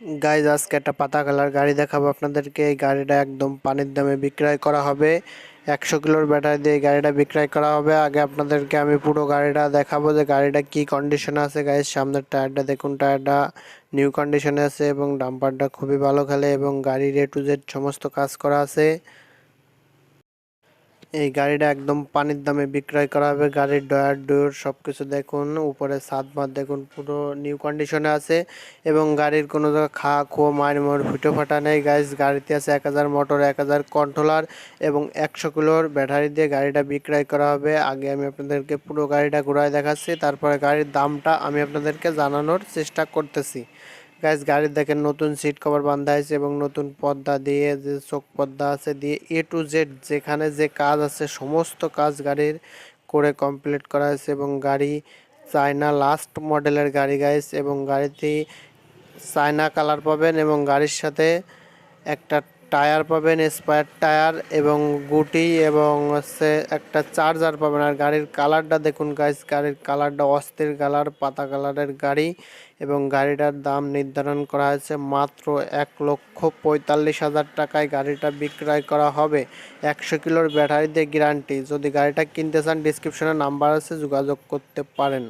Guys আজকে একটা পাতা কালার গাড়ি দেখাবো আপনাদেরকে। এই গাড়িটা একদম পানির দামে বিক্রয় করা হবে। একশো কিলোর ব্যাটারি দিয়ে গাড়িটা বিক্রয় করা হবে। আগে আপনাদেরকে আমি পুরো গাড়িটা দেখাবো যে গাড়িটা কি কন্ডিশনে আছে। গাইজ সামনের টায়ারটা দেখুন, টায়ারটা নিউ কন্ডিশনে আছে এবং ডাম্পারটা খুবই ভালো খেলে এবং গাড়ির এ টু জেড সমস্ত কাজ করা আছে। এই গাড়িটা একদম পানির দামে বিক্রয় করা হবে। গাড়ির ডয়ার, ডোর সব কিছু দেখুন, উপরে সাত মার দেখুন, পুরো নিউ কন্ডিশনে আছে এবং গাড়ির কোনো খা খো মায়ের মোড় ফুটো ফাটা নেই। গাইজ গাড়িতে আছে এক হাজার মোটর এক হাজার কন্ট্রোলার এবং একশো কিলোর ব্যাটারি দিয়ে গাড়িটা বিক্রয় করা হবে। আগে আমি আপনাদেরকে পুরো গাড়িটা ঘুরায় দেখাচ্ছি, তারপরে গাড়ির দামটা আমি আপনাদেরকে জানানোর চেষ্টা করতেছি। গাইজ গাড়ির দেখেন নতুন সিট কভার বান্ধা আছে এবং নতুন পর্দা দিয়ে যে চোখ পর্দা আছে দিয়ে এ টু জেড যেখানে যে কাজ আছে, সমস্ত কাজ গাড়ির করে কমপ্লিট করা হয়েছে এবং গাড়ি চায়না লাস্ট মডেলের গাড়ি গাইজ এবং গাড়িতে চায়না কালার পাবেন এবং গাড়ির সাথে একটা টায়ার পাবেন, স্পায়ার টায়ার এবং গুটি এবং হচ্ছে একটা চার্জার পাবেন। আর গাড়ির কালারটা দেখুন গাইজ গাড়ির কালারটা অস্থির কালার, পাতা কালারের গাড়ি এবং গাড়িটার দাম নির্ধারণ করা হয়েছে মাত্র এক লক্ষ পঁয়তাল্লিশ হাজার টাকায়। গাড়িটা বিক্রয় করা হবে একশো কিলোর ব্যাটারি দিয়ে গ্যারান্টি যদি গাড়িটা কিনতে চান ডিসক্রিপশনে নাম্বার আছে, যোগাযোগ করতে পারেন।